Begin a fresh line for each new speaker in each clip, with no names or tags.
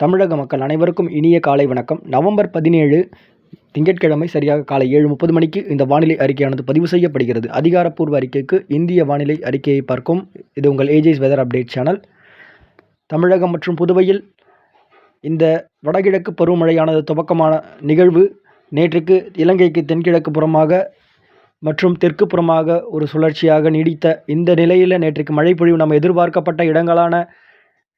தமிழக மக்கள் அனைவருக்கும் இனிய காலை வணக்கம். நவம்பர் பதினேழு திங்கட்கிழமை சரியாக காலை ஏழு முப்பது மணிக்கு இந்த வானிலை அறிக்கையானது பதிவு செய்யப்படுகிறது. அதிகாரப்பூர்வ அறிக்கைக்கு இந்திய வானிலை அறிக்கையை பார்க்கும். இது உங்கள் ஏஜேஸ் வெதர் அப்டேட் சேனல் தமிழகம் மற்றும் புதுவையில் இந்த வடகிழக்கு பருவமழையானது துவக்கமான நிகழ்வு. நேற்றுக்கு இலங்கைக்கு தென்கிழக்கு புறமாக மற்றும் தெற்கு புறமாக ஒரு சுழற்சியாக நீடித்த இந்த நிலையில் நேற்றுக்கு மழை பொழிவு நம்ம எதிர்பார்க்கப்பட்ட இடங்களான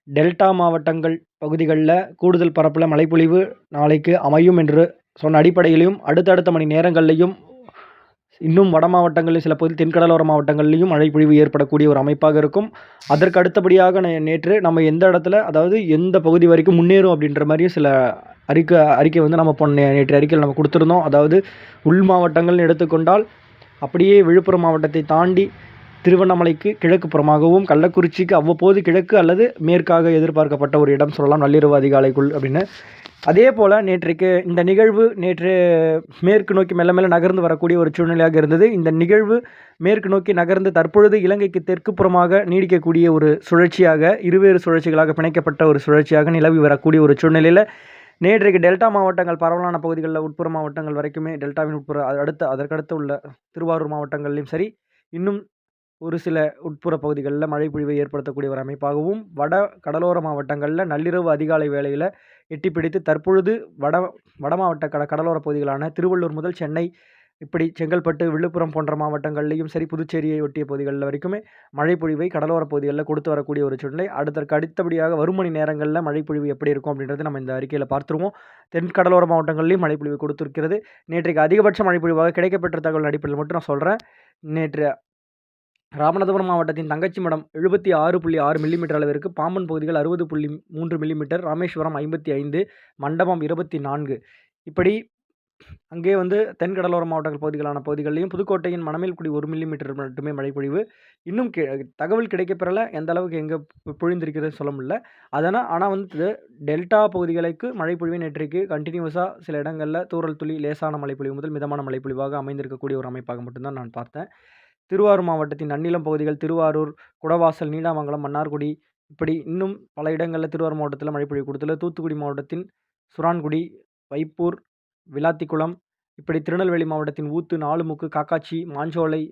டெல்டா மாவட்டங்கள் பகுதிகளில் கூடுதல் பரப்பில் மழைப்பொழிவு நாளைக்கு அமையும் என்று சொன்ன அடிப்படையிலையும் அடுத்தடுத்த மணி நேரங்கள்லையும் இன்னும் வட மாவட்டங்களில் சில பகுதி தென்கடலோர மாவட்டங்கள்லேயும் மழைப்பொழிவு ஏற்படக்கூடிய ஒரு அமைப்பாக இருக்கும். அதற்கு அடுத்தபடியாக நேற்று நம்ம எந்த இடத்துல அதாவது எந்த பகுதி வரைக்கும் முன்னேறும் அப்படின்ற மாதிரியும் சில அறிக்கை அறிக்கை வந்து நம்ம பொண்ணு நேற்று அறிக்கையில் நம்ம கொடுத்துருந்தோம். அதாவது உள் மாவட்டங்கள்னு எடுத்துக்கொண்டால் அப்படியே விழுப்புரம் மாவட்டத்தை தாண்டி திருவண்ணாமலைக்கு கிழக்கு புறமாகவும் கள்ளக்குறிச்சிக்கு அவ்வப்போது கிழக்கு அல்லது மேற்காக எதிர்பார்க்கப்பட்ட ஒரு இடம் சொல்லலாம் நள்ளிரவு அதிகாலைக்குள் அப்படின்னு. அதே போல் நேற்றைக்கு இந்த நிகழ்வு நேற்று மேற்கு நோக்கி மெல்ல மெல்ல நகர்ந்து வரக்கூடிய ஒரு சூழ்நிலையாக இருந்தது. இந்த நிகழ்வு மேற்கு நோக்கி நகர்ந்து தற்பொழுது இலங்கைக்கு தெற்கு புறமாக நீடிக்கக்கூடிய ஒரு சுழற்சியாக இருவேறு சுழற்சிகளாக பிணைக்கப்பட்ட ஒரு சுழற்சியாக நிலவி வரக்கூடிய ஒரு சூழ்நிலையில் நேற்றைக்கு டெல்டா மாவட்டங்கள் பரவலான பகுதிகளில் உட்புற மாவட்டங்கள் வரைக்குமே டெல்டாவின் உட்புற அடுத்த அதற்கடுத்து உள்ள திருவாரூர் மாவட்டங்கள்லையும் சரி இன்னும் ஒரு சில உட்புற பகுதிகளில் மழை பொழிவை ஏற்படுத்தக்கூடிய ஒரு அமைப்பாகவும் வட கடலோர மாவட்டங்களில் நள்ளிரவு அதிகாலை வேளையில் எட்டி பிடித்து தற்பொழுது வட வட மாவட்ட கட கடலோர பகுதிகளான திருவள்ளூர் முதல் சென்னை இப்படி செங்கல்பட்டு விழுப்புரம் போன்ற மாவட்டங்கள்லேயும் சரி புதுச்சேரியை ஒட்டிய பகுதிகளில் வரைக்குமே மழைப்பொழிவை கடலோர பகுதிகளில் கொடுத்து வரக்கூடிய ஒரு சூழ்நிலை. அடுத்தற்கு அடுத்தபடியாக வரும் மணி நேரங்களில் மழைப்பொழிவு எப்படி இருக்கும் அப்படின்றது நம்ம இந்த அறிக்கையில் பார்த்துருவோம். தென் கடலோர மாவட்டங்கள்லேயும் மழைப்பொழிவு கொடுத்துருக்கிறது. நேற்றைக்கு அதிகபட்ச மழைப்பொழிவாக கிடைக்கப்பெற்ற தகவல் அடிப்படையில் மட்டும் நான் சொல்கிறேன் நேற்று ராமநாதபுரம் மாவட்டத்தின் தங்கச்சி மடம் எழுபத்தி ஆறு புள்ளி ஆறு மில்லிமீட்டர் அளவிற்கு பாம்பன் பகுதிகள் அறுபது புள்ளி மூன்று மில்லிமீட்டர் ராமேஸ்வரம் ஐம்பத்தி ஐந்து மண்டபம் இருபத்தி நான்கு. இப்படி அங்கே வந்து தென்கடலோர மாவட்டங்கள் பகுதிகளான பகுதிகளிலையும் புதுக்கோட்டையின் மணமேல்குடி ஒரு மில்லிமீட்டர் மட்டுமே மழை பொழிவு இன்னும் கி தகவல் கிடைக்கப்பெறல எந்த அளவுக்கு எங்கே பொழிந்திருக்கிறது சொல்ல முடியல. அதனால் ஆனால் வந்து டெல்டா பகுதிகளுக்கு மழைப்பொழிவு நேற்றைக்கு கண்டினியூஸாக சில இடங்களில் தூரல் துளி லேசான மழைப்பொழிவு முதல் மிதமான மழைப்பொழிவாக அமைந்திருக்கக்கூடிய ஒரு அமைப்பாக மட்டும்தான் நான் பார்த்தேன். திருவாரூர் மாவட்டத்தின் நன்னிலம் பகுதிகள் திருவாரூர் குடவாசல் நீடாமங்கலம் மன்னார்குடி இப்படி இன்னும் பல இடங்களில் திருவாரூர் மாவட்டத்தில் மழைப்பொழிவு கொடுத்துள்ளது. தூத்துக்குடி மாவட்டத்தின் சுரான்குடி வைப்பூர் விளாத்திக்குளம் இப்படி திருநெல்வேலி மாவட்டத்தின் ஊத்து நாலுமுக்கு காக்காட்சி மாஞ்சோலை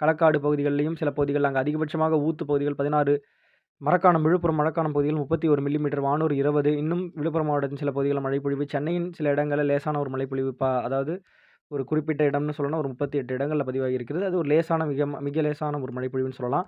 களக்காடு பகுதிகளிலையும் சில பகுதிகள் அங்கே அதிகபட்சமாக ஊத்து பகுதிகள் பதினாறு மரக்காணம் விழுப்புரம் மரக்காணம் பகுதிகள் முப்பத்தி ஒரு மில்லிமீட்டர் வானூர் இருபது இன்னும் விழுப்புரம் மாவட்டத்தின் சில பகுதிகளில் மழைப்பொழிவு சென்னையின் சில இடங்களில் லேசான ஒரு மழைப்பொழிவு பா அதாவது ஒரு குறிப்பிட்ட இடம்னு சொல்லணும். ஒரு முப்பத்தி எட்டு இடங்களில் பதிவாகி இருக்கிறது அது ஒரு லேசான மிக மிக லேசான ஒரு மழைப்பொழிவுன்னு சொல்லலாம்.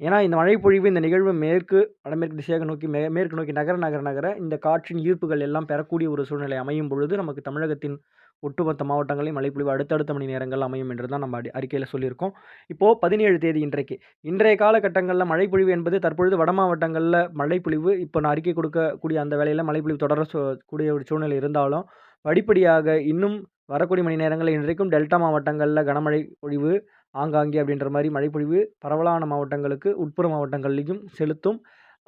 ஏன்னா இந்த மழைப்பொழிவு இந்த நிகழ்வு மேற்கு வடமேற்கு திசையாக நோக்கி மே மேற்கு நோக்கி நகர நகர நகர இந்த காற்றின் ஈர்ப்புகள் எல்லாம் பெறக்கூடிய ஒரு சூழ்நிலை அமையும் பொழுது நமக்கு தமிழகத்தின் ஒட்டுமொத்த மாவட்டங்களில் மழைப்பொழிவு அடுத்தடுத்த மணி நேரங்கள் அமையும் என்று தான் நம்ம அறிக்கையில் சொல்லியிருக்கோம். இப்போது பதினேழு தேதி இன்றைக்கு. இன்றைய காலகட்டங்களில் மழைப்பொழிவு என்பது தற்பொழுது வட மாவட்டங்களில் மழைப்பொழிவு. இப்போ நான் அறிக்கை கொடுக்கக்கூடிய அந்த வேலையில் மழைப்பொழிவு தொடர கூடிய ஒரு சூழ்நிலை இருந்தாலும் படிப்படியாக இன்னும் வரக்கூடிய மணி நேரங்களில் இன்றைக்கும் டெல்டா மாவட்டங்களில் கனமழை பொழிவு ஆங்காங்கே அப்படின்ற மாதிரி மழைப்பொழிவு பரவலான மாவட்டங்களுக்கு உட்புற மாவட்டங்கள்லேயும் செலுத்தும்.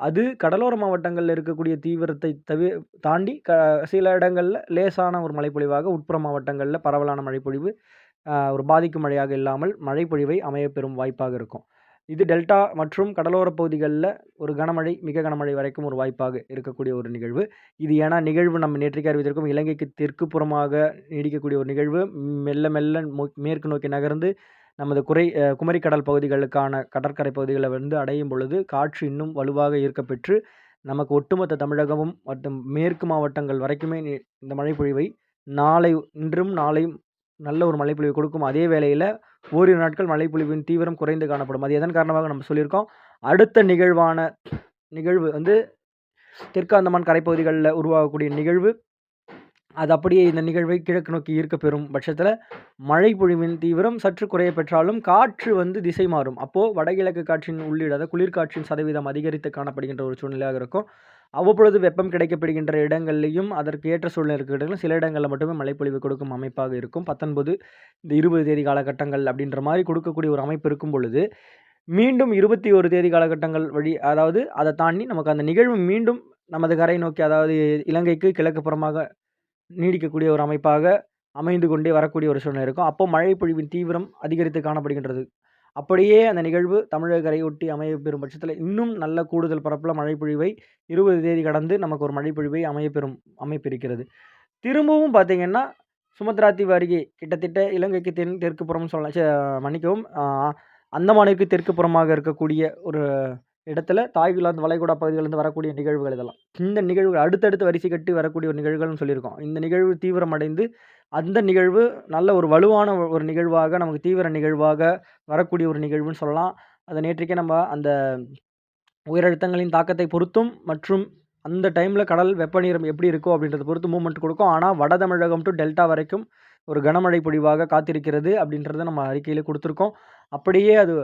அது கடலோர மாவட்டங்களில் இருக்கக்கூடிய தீவிரத்தை தவி தாண்டி க சில இடங்களில் லேசான ஒரு மழைப்பொழிவாக உட்புற மாவட்டங்களில் பரவலான மழைப்பொழிவு ஒரு பாதிக்கும் மழையாக இல்லாமல் மழைப்பொழிவை அமையப்பெறும் வாய்ப்பாக இருக்கும். இது டெல்டா மற்றும் கடலோர பகுதிகளில் ஒரு கனமழை மிக கனமழை வரைக்கும் ஒரு வாய்ப்பாக இருக்கக்கூடிய ஒரு நிகழ்வு. இது ஏன்னா நிகழ்வு நம்ம நேற்றைக்கு அறிவித்திருக்கும் இலங்கைக்கு தெற்கு புறமாக நீடிக்கக்கூடிய ஒரு நிகழ்வு. மெல்ல மெல்ல மேற்கு நோக்கி நகர்ந்து நமது குறை குமரிக்கடல் பகுதிகளுக்கான கடற்கரை பகுதிகளை வந்து அடையும் பொழுது காற்று இன்னும் வலுவாக ஈர்க்கப்பெற்று நமக்கு ஒட்டுமொத்த தமிழகமும் மற்றும் மேற்கு மாவட்டங்கள் வரைக்குமே இந்த மழை பொழிவை நாளை இன்றும் நாளையும் நல்ல ஒரு மழைப்பொழிவு கொடுக்கும். அதே வேளையில் ஓரிரு நாட்கள் மழைப்பொழிவின் தீவிரம் குறைந்து காணப்படும். அது எதன் காரணமாக நம்ம சொல்லியிருக்கோம்? அடுத்த நிகழ்வான நிகழ்வு வந்து தெற்கு அந்தமான் கரைப்பகுதிகளில் உருவாகக்கூடிய நிகழ்வு. அது அப்படியே இந்த நிகழ்வை கிழக்கு நோக்கி ஈர்க்க பெறும் பட்சத்தில் மழை பொழிவின் தீவிரம் சற்று குறைய பெற்றாலும் காற்று வந்து திசை மாறும். அப்போது வடகிழக்கு காற்றின் உள்ளிடாத குளிர்காற்றின் சதவீதம் அதிகரித்து காணப்படுகின்ற ஒரு சூழ்நிலையாக இருக்கும். அவ்வப்பொழுது வெப்பம் கிடைக்கப்படுகின்ற இடங்கள்லையும் அதற்கு ஏற்ற சூழ்நிலை இருக்கிற இடங்களும் சில இடங்களில் மட்டுமே மழைப்பொழிவு கொடுக்கும் அமைப்பாக இருக்கும். பத்தொன்பது இந்த இருபது தேதி காலகட்டங்கள் அப்படின்ற மாதிரி கொடுக்கக்கூடிய ஒரு அமைப்பு இருக்கும் பொழுது மீண்டும் இருபத்தி ஒரு தேதி காலகட்டங்கள் வழி அதாவது அதை தாண்டி நமக்கு அந்த நிகழ்வு மீண்டும் நமது கரை நோக்கி அதாவது இலங்கைக்கு கிழக்கு புறமாக நீடிக்கக்கூடிய ஒரு அமைப்பாக அமைந்து கொண்டே வரக்கூடிய ஒரு சூழ்நிலை இருக்கும் அப்போ மழை பொழிவின் தீவிரம் அதிகரித்து காணப்படுகின்றது அப்படியே அந்த நிகழ்வு தமிழக கரையொட்டி அமையப்பெறும் பட்சத்தில் இன்னும் நல்ல கூடுதல் பரப்பில் மழைப்பொழிவை 20 தேதி கடந்து நமக்கு ஒரு மழைப்பொழிவை அமையப்பெறும் அமைப்பிருக்கிறது. திரும்பவும் பார்த்திங்கன்னா சுமத்ரா தீவு அருகே கிட்டத்தட்ட இலங்கைக்கு தென் தெற்கு புறம் சொல்ல மன்னிக்கவும். அந்தமானிற்கு தெற்கு புறமாக இருக்கக்கூடிய ஒரு இடத்துல தாய்லாந்து வளைகுடா பகுதியிலேருந்து வரக்கூடிய நிகழ்வுகள் இதெல்லாம். இந்த நிகழ்வுகள் அடுத்தடுத்து வரிசை கட்டி வரக்கூடிய ஒரு நிகழ்வுகள்னு சொல்லியிருக்கோம். இந்த நிகழ்வு தீவிரமடைந்து, அந்த நிகழ்வு நல்ல ஒரு வலுவான ஒரு நிகழ்வாக, நமக்கு தீவிர நிகழ்வாக வரக்கூடிய ஒரு நிகழ்வுன்னு சொல்லலாம். அதை நேற்றைக்கே நம்ம அந்த உயரழுத்தங்களின் தாக்கத்தை பொறுத்தும் மற்றும் அந்த டைமில் கடல் வெப்பநீரம் எப்படி இருக்கோ அப்படின்றத பொறுத்து மூவ்மெண்ட் கொடுக்கும் ஆனால் வட தமிழகம் டூ டெல்டா வரைக்கும் ஒரு கனமழை பொழிவாக காத்திருக்கிறது அப்படின்றத நம்ம அறிக்கையில் கொடுத்துருக்கோம் அப்படியே அது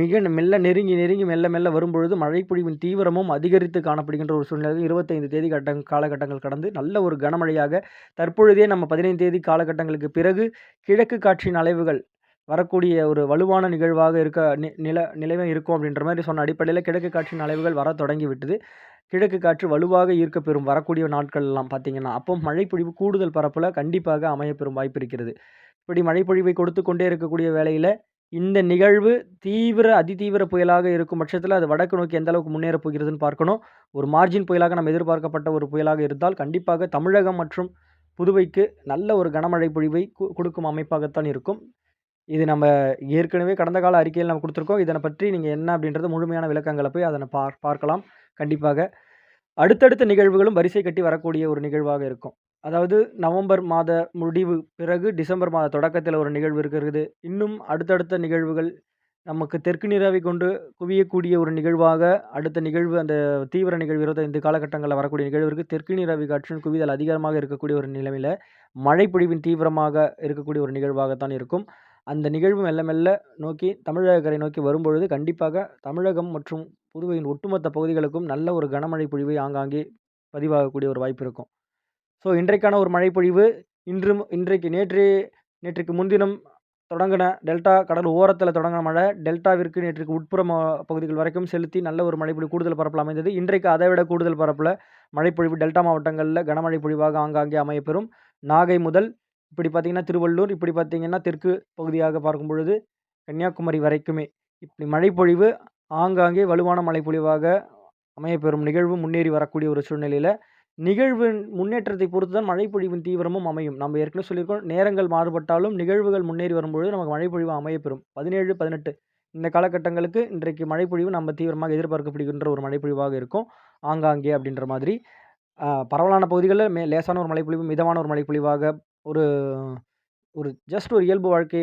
மிக மெல்ல நெருங்கி, நெருங்கி மெல்ல, மெல்ல வரும்பொழுது மழைப்பொழிவின் தீவிரமும் அதிகரித்து காணப்படுகின்ற ஒரு சூழ்நிலை 25 தேதி கட்ட காலகட்டங்கள் கடந்து நல்ல ஒரு கனமழையாக தற்பொழுதே நம்ம 15 தேதி காலகட்டங்களுக்கு பிறகு கிழக்கு காற்றின் அலைவுகள் வரக்கூடிய ஒரு வலுவான நிகழ்வாக இருக்க நி நில நிலைமை இருக்கும் அப்படின்ற மாதிரி சொன்ன அடிப்படையில் கிழக்கு காற்றின் அலைவுகள் வர தொடங்கிவிட்டது. கிழக்கு காற்று வலுவாக ஈர்க்கப்பெறும் வரக்கூடிய நாட்கள்லாம் பார்த்தீங்கன்னா, அப்போ மழைப்பொழிவு கூடுதல் பரப்பில் கண்டிப்பாக அமையப்பெறும் வாய்ப்பு இருக்கிறது. இப்படி மழைப்பொழிவை கொடுத்து கொண்டே இருக்கக்கூடிய வேளையில் இந்த நிகழ்வு தீவிர, அதிதீவிர புயலாக இருக்கும் பட்சத்தில் அது வடக்கு நோக்கி எந்த அளவுக்கு முன்னேறப் போகிறதுன்னு பார்க்கணும். ஒரு மார்ஜின் புயலாக நம்ம எதிர்பார்க்கப்பட்ட ஒரு புயலாக இருந்தால், கண்டிப்பாக தமிழகம் மற்றும் புதுவைக்கு நல்ல ஒரு கனமழை பொழிவை கு அமைப்பாகத்தான் இருக்கும். இது நம்ம ஏற்கனவே கடந்த கால அறிக்கையில் நம்ம கொடுத்துருக்கோம் இதனை பற்றி நீங்கள் என்ன அப்படின்றது முழுமையான விளக்கங்களை போய் அதனை பார் பார்க்கலாம். கண்டிப்பாக. அடுத்தடுத்த நிகழ்வுகளும் வரிசை கட்டி வரக்கூடிய ஒரு நிகழ்வாக இருக்கும். அதாவது நவம்பர் மாத முடிவு பிறகு டிசம்பர் மாத தொடக்கத்தில் ஒரு நிகழ்வு இருக்கிறது. இன்னும் அடுத்தடுத்த நிகழ்வுகள் நமக்கு தெற்கு நீராவி கொண்டு குவியக்கூடிய ஒரு நிகழ்வாக அடுத்த நிகழ்வு அந்த தீவிர நிகழ்வு இருபத்தைந்து காலகட்டங்களில் வரக்கூடிய நிகழ்வு தெற்கு நீராவி காற்றின் குவிதல் அதிகமாக இருக்கக்கூடிய ஒரு நிலைமையில் மழைப்பொழிவின் தீவிரமாக இருக்கக்கூடிய ஒரு நிகழ்வாகத்தான் இருக்கும். அந்த நிகழ்வு மெல்ல, மெல்ல நோக்கி தமிழக கரை நோக்கி வரும்பொழுது, கண்டிப்பாக தமிழகம் மற்றும் புதுவையின் ஒட்டுமொத்த பகுதிகளுக்கும் நல்ல ஒரு கனமழை பொழிவை ஆங்காங்கே பதிவாகக்கூடிய ஒரு வாய்ப்பு இருக்கும். ஸோ, இன்றைக்கான ஒரு மழைப்பொழிவு இன்றும் இன்றைக்கு நேற்று நேற்றுக்கு முன்தினம் தொடங்கின டெல்டா கடல் ஓரத்தில் தொடங்கின மழை, டெல்டாவிற்கு நேற்றுக்கு உட்புற பகுதிகள் வரைக்கும் செலுத்தி நல்ல ஒரு மழைப்பொழிவு கூடுதல் பரப்பில் அமைந்தது. இன்றைக்கு அதை விட கூடுதல் பரப்பில் மழைப்பொழிவு டெல்டா மாவட்டங்களில் கனமழை பொழிவாக ஆங்காங்கே அமையப்பெறும். நாகை முதல் இப்படி பார்த்திங்கன்னா திருவள்ளூர், இப்படி பார்த்திங்கன்னா தெற்கு பகுதியாக பார்க்கும்பொழுது கன்னியாகுமரி வரைக்குமே இப்படி மழைப்பொழிவு ஆங்காங்கே வலுவான மழைப்பொழிவாக அமையப்பெறும் நிகழ்வு முன்னேறி வரக்கூடிய ஒரு சூழ்நிலையில் நிகழ்வின் முன்னேற்றத்தை பொறுத்து தான் மழைப்பொழிவின் தீவிரமும் அமையும். நம்ம ஏற்கனவே சொல்லியிருக்கோம். நேரங்கள் மாறுபட்டாலும் நிகழ்வுகள் முன்னேறி வரும்பொழுது நமக்கு மழைப்பொழிவு அமையப்பெறும். 17, 18 இந்த காலகட்டங்களுக்கு இன்றைக்கு மழைப்பொழிவு நம்ம தீவிரமாக எதிர்பார்க்கப்படுகின்ற ஒரு மழைப்பொழிவாக இருக்கும். ஆங்காங்கே அப்படின்ற மாதிரி. பரவலான பகுதிகளில் மே லேசான ஒரு மழைப்பொழிவு, மிதமான ஒரு மழைப்பொழிவாக ஒரு ஒரு ஜஸ்ட் ஒரு இயல்பு வாழ்க்கை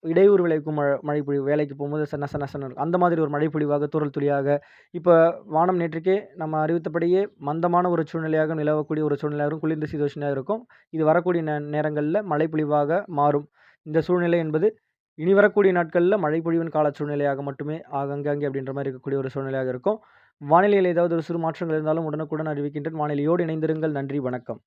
இடையூறு விளைவிக்கும் மழை மழைப்பொழிவு. வேலைக்கு போகும்போது சன்ன நச நசன்னு அந்த மாதிரி ஒரு மழைப்பொழிவாக, தூறல் துளியாக, இப்போ வானம் நேற்றுக்கே நம்ம அறிவித்தபடியே மந்தமான ஒரு சூழ்நிலையாக நிலவக்கூடிய ஒரு சூழ்நிலையாகவும் குளிர்ந்த சீதோஷனாக இருக்கும். இது வரக்கூடிய நே நேரங்களில் மழைப்பொழிவாக மாறும். இந்த சூழ்நிலை என்பது இனி வரக்கூடிய நாட்களில் மழைப்பொழிவின் கால சூழ்நிலையாக மட்டுமே ஆகங்கே அப்படின்ற மாதிரி இருக்கக்கூடிய ஒரு சூழ்நிலையாக இருக்கும். வானிலையில் ஏதாவது ஒரு சிறு மாற்றங்கள் இருந்தாலும் உடனுக்குடன் அறிவிக்கின்றேன். வானிலையோடு இணைந்திருங்கள். நன்றி, வணக்கம்.